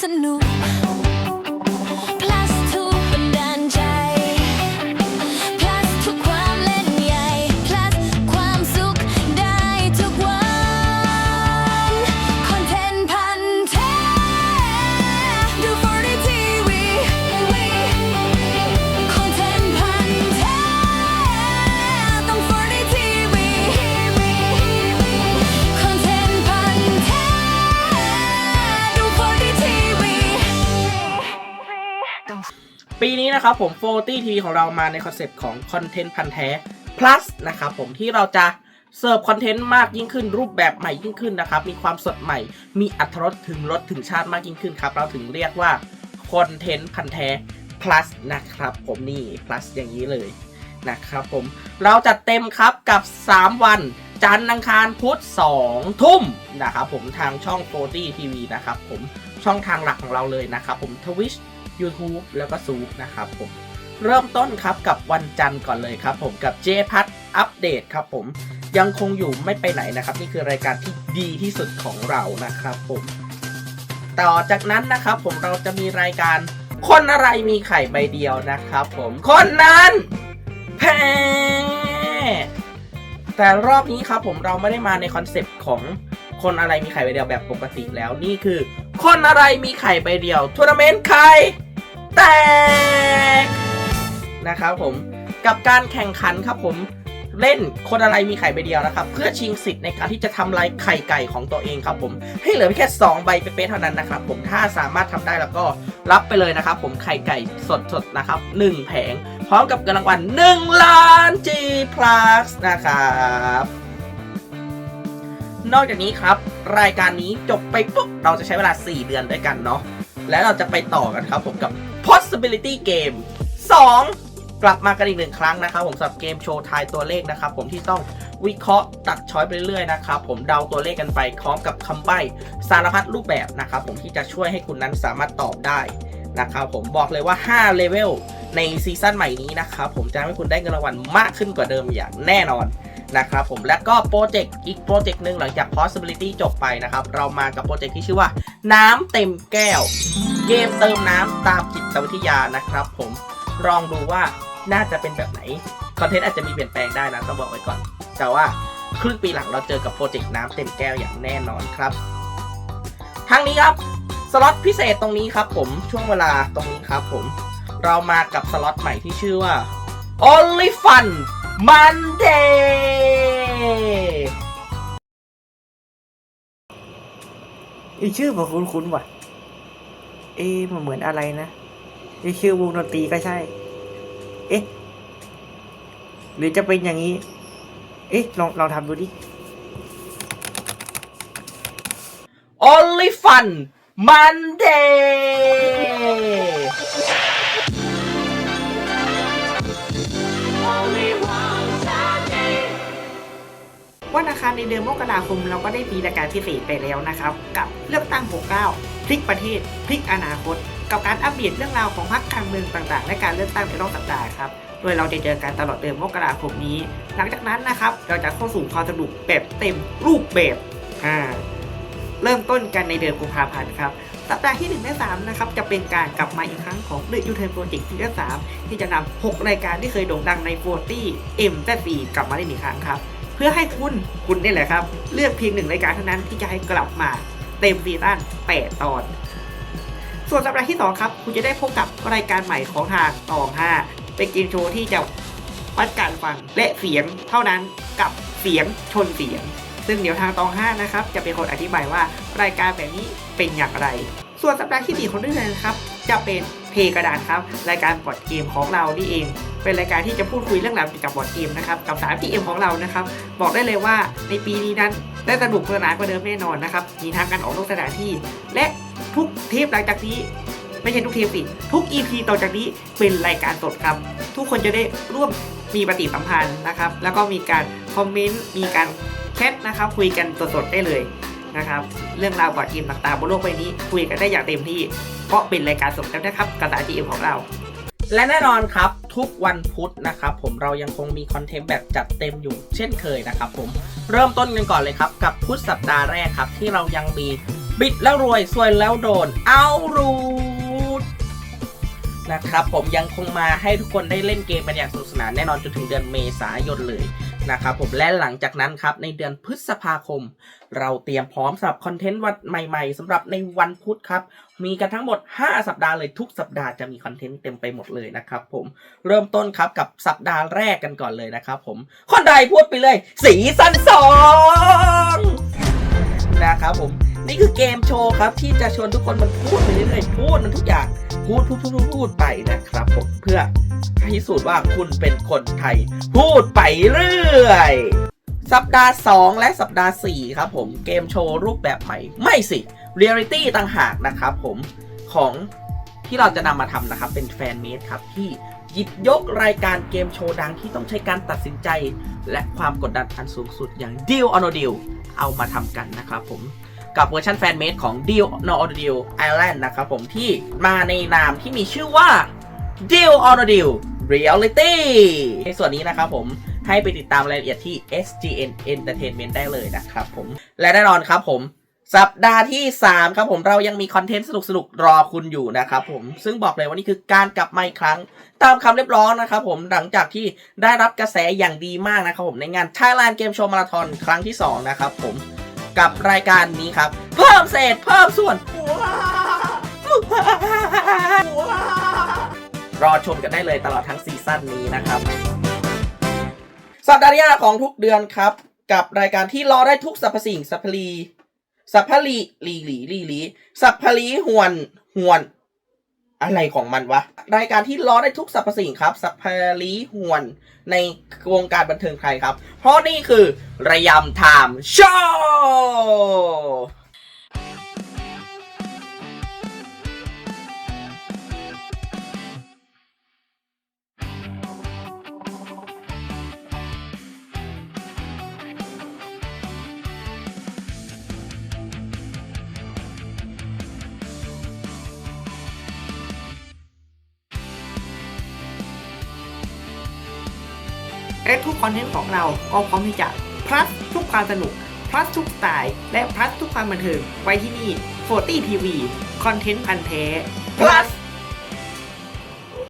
สนุ นี้นะครับผม40 TV ของเรามาในคอนเซปต์ของคอนเทนต์พันธุ์แท้ plus นะครับผมที่เราจะเสิร์ฟคอนเทนต์มากยิ่งขึ้น รูปแบบใหม่ยิ่งขึ้นนะครับ มีความสดใหม่ มีอัตรสถึงรสถึงชาติมากยิ่งขึ้นครับ เราถึงเรียกว่าคอนเทนต์พันธุ์แท้ plus นะครับผมนี่ plus อย่างนี้เลยนะครับผม เราจัดเต็มครับกับ 3 วัน จันทร์อังคารพุธ2ทุ่มนะครับผมทางช่อง40 TV นะครับผมช่องทางหลักของเราเลยนะครับผม Twitch YouTube แล้วก็ซูปนะครับผมเริ่มต้นครับกับวันจันทร์ก่อนเลยครับผมกับเจพัทอัปเดตครับผมยังคงอยู่ไม่ไปไหนนะครับ นี่คือรายการที่ดีที่สุดของเรานะครับผมต่อจากนั้นนะครับผมเราจะมีรายการคนอะไรมีไข่ใบเดียวนะครับผมคนนั้นแพ้แต่รอบนี้ครับผมเราไม่ได้มาในคอนเซปต์ของคนอะไรมีไข่ใบเดียวแบบปกติแล้วนี่คือ คนอะไรมีไข่ใบเดียวทัวร์นาเมนต์ไข่ แตกนะครับผมกับการแข่งขันครับผมเล่นคนอะไรมีไข่ใบเดียวนะครับ เพื่อชิงสิทธิ์ในการที่จะทำลายไข่ไก่ของตัวเองครับผมให้เหลือเพียงแค่ 2 ใบเป๊ะเท่านั้นนะครับ ผมถ้าสามารถทำได้แล้วก็รับไปเลยนะครับ ผมไข่ไก่สดๆนะครับ 1 แผง พร้อมกับเงินรางวัล1ล้าน G plus นะครับนอกจากนี้ครับ รายการนี้จบไปปุ๊บเราจะใช้เวลา 4 เดือนด้วยกันเนาะและเราจะไปต่อกันครับผมกับ possibility game 2 กลับมากันอีกหนึ่งครั้งนะครับผมสำหรับเกมโชว์ทายตัวเลขนะครับผมที่ต้องวิเคราะห์ตัดช้อยไปเรื่อยๆนะครับผมเดาตัวเลขกันไปพร้อมกับคำใบ้สารพัดรูปแบบนะครับผมที่จะช่วยให้คุณนั้นสามารถตอบได้นะครับผมบอกเลยว่า5เลเวลในซีซั่นใหม่นี้นะครับผมจะให้คุณได้เงินรางวัลมากขึ้นกว่าเดิมอย่างแน่นอน นะครับผมและก็โปรเจกต์อีกโปรเจกต์หนึ่งหลังจาก possibility จบไปนะครับ เรามากับโปรเจกต์ที่ชื่อว่า น้ำเต็มแก้ว เกมเติมน้ำตามจิตวิทยานะครับผมลองดูว่าน่าจะเป็นแบบไหน คอนเทนต์อาจจะมีเปลี่ยนแปลงได้นะต้องบอกไว้ก่อน แต่ว่าครึ่งปีหลังเราเจอกับโปรเจกต์น้ำเต็มแก้วอย่างแน่นอนครับ ทั้งนี้ครับสล็อตพิเศษตรงนี้ครับผมช่วงเวลาตรงนี้ครับผมเรามากับสล็อตใหม่ที่ชื่อว่า Only Fun Monday อีชื่อผมคุ้นๆว่ะ เอ๊ะมันเหมือนอะไรนะอีชื่อวงดนตรีก็ใช่ เอ๊ะ หรือจะเป็นอย่างนี้ เอ๊ะ ลองลองทำดูดิ Only Fun Monday วันอังคารในเดือนมกราคมเราก็ได้มีรายการพิเศษไปแล้วนะครับ กับเลือกตั้ง 69 พลิกประเทศ พลิกอนาคต กับการอัปเดตเรื่องราวของพรรคการเมืองต่างๆ และการเลือกตั้งในรอบสัปดาห์ครับโดยเราจะเจอกันตลอดเดือนมกราคมนี้ หลังจากนั้นนะครับเราจะเข้าสู่ความสนุกแบบเต็มรูปแบบอ่าเริ่มต้นกันในเดือนกุมภาพันธ์ครับสัปดาห์ที่1และ3นะครับจะเป็นการกลับมาอีกครั้งของ The U Turn Project ซีซั่น3ที่จะนำ6รายการที่เคยโด่งดังใน40 M และ4กลับมาได้อีกครั้งครับ เพื่อให้คุณคุณนี่แหละครับ เลือกเพียงหนึ่งรายการเท่านั้นที่จะให้กลับมาเต็มซีซั่น8 ตอน ส่วนสัปดาห์ที่ 2 ครับ คุณจะได้พบกับรายการใหม่ของทางตอง5เป็นเกมโชว์ที่จะวัดการฟังและเสียงเท่านั้นกับเสียงชนเสียง ซึ่งเดี๋ยวทางตอง5นะครับจะเป็นคนอธิบายว่ารายการแบบนี้เป็นอย่างไร ส่วนสัปดาห์ที่4ของเรื่องนะครับ จะเป็น เพกระดานครับรายการบอร์ดเกมของเรานี่เอง เป็นรายการที่จะพูดคุยเรื่องราวเกี่ยวกับบอร์ดเกมนะครับกับสามพีเอ็มของเรานะครับบอกได้เลยว่าในปีนี้นั้นได้สนุกสนานกว่าเดิมแน่นอนนะครับมีทางการออกนอกสถานที่ และทุกเทปหลังจากนี้ไม่ใช่ทุกเทปสิทุก EP ต่อจากนี้เป็นรายการสดครับ ทุกคนจะได้ร่วมมีปฏิสัมพันธ์นะครับ แล้วก็มีการคอมเมนต์มีการแชทนะครับ คุยกันสดๆได้เลย นะครับ เรื่องราวบอร์ดเกมต่างๆบนโลกใบนี้คุยกันได้อย่างเต็มที่ เพราะเป็นรายการสดแล้วนะครับกับสาย GM ของเรา และแน่นอนครับทุกวันพุธนะครับผมเรายังคงมีคอนเทนต์แบบจัดเต็มอยู่เช่นเคยนะครับผมเริ่มต้นกันก่อนเลยครับ กับพุธสัปดาห์แรกครับ ที่เรายังมีบิดแล้วรวยซวยแล้วโดน เอารูดนะครับผมยังคงมาให้ทุกคนได้เล่นเกมกันอย่างสนุกสนานแน่นอนจนถึงเดือนเมษายนเลย นะครับผมและหลังจากนั้นครับในเดือนพฤษภาคม เราเตรียมพร้อมสำหรับคอนเทนต์วันใหม่ๆสำหรับในวันพุธครับ มีกันทั้งหมด 5 สัปดาห์เลยทุกสัปดาห์จะมีคอนเทนต์เต็มไปหมดเลยนะครับผมเริ่มต้นครับกับสัปดาห์แรกกันก่อนเลยนะครับผมคนใดพูดไปเลย สีสันสองนะครับผม นี่คือเกมโชว์ครับ ที่จะชวนทุกคนมันพูดไปเรื่อยๆพูดมันทุกอย่างพูดพูดพูดพูดไปนะครับผมเพื่อพิสูจน์ว่าคุณเป็นคนไทย พูดไปเรื่อย สัปดาห์ 2 และสัปดาห์ 4 ครับผมเกมโชว์รูปแบบใหม่ ไม่สิเรียลิตี้ต่างหากนะครับผมของที่เราจะนำมาทำนะครับ เป็นแฟนเมดครับที่หยิบยกรายการเกมโชว์ดังที่ต้องใช้การตัดสินใจ และความกดดันอันสูงสุดอย่าง Deal or No Deal เอามาทำกันนะครับผม กับเวอร์ชันแฟนเมดของ Deal No Deal Island นะครับผมที่มาในนามที่มีชื่อว่า Deal or No Deal Reality ในส่วนนี้นะครับผมให้ไปติดตามรายละเอียดที่ SGN Entertainment ได้เลยนะครับผม และแน่นอนครับผมสัปดาห์ที่ 3 ครับผมเรายังมีคอนเทนต์สนุกๆ รอคุณอยู่นะครับผมซึ่งบอกเลยว่านี่คือการกลับมาอีกครั้ง ตามคำเรียบร้องนะครับผมหลังจากที่ได้รับกระแสอย่างดีมากนะครับผมในงาน Thailand Game Show Marathon ครั้งที่ 2 นะครับผม กับรายการนี้ครับ เพิ่มเศษเพิ่มส่วน รอชมกันได้เลยตลอดทั้งซีซั่นนี้นะครับ สัปดาห์ที่ห้าของทุกเดือนครับ กับรายการที่รอได้ทุกสรรพสิ่งสรรพลีสรรพลีลีหลีลีหลีสรรพลีหวนหวน อะไรของมันวะ รายการที่ล้อได้ทุกสรรพสิ่งครับสัพพลีหวนในวงการบันเทิงไทยครับ เพราะนี่คือระยำไทม์โชว์ และทุกคอนเทนต์ของเราก็พร้อมที่จะพลัสทุกความสนุกพลัสทุกสไตล์และพลัสทุกความบันเทิงไว้ที่นี่40 TV คอนเทนต์พันธุ์แท้พลัส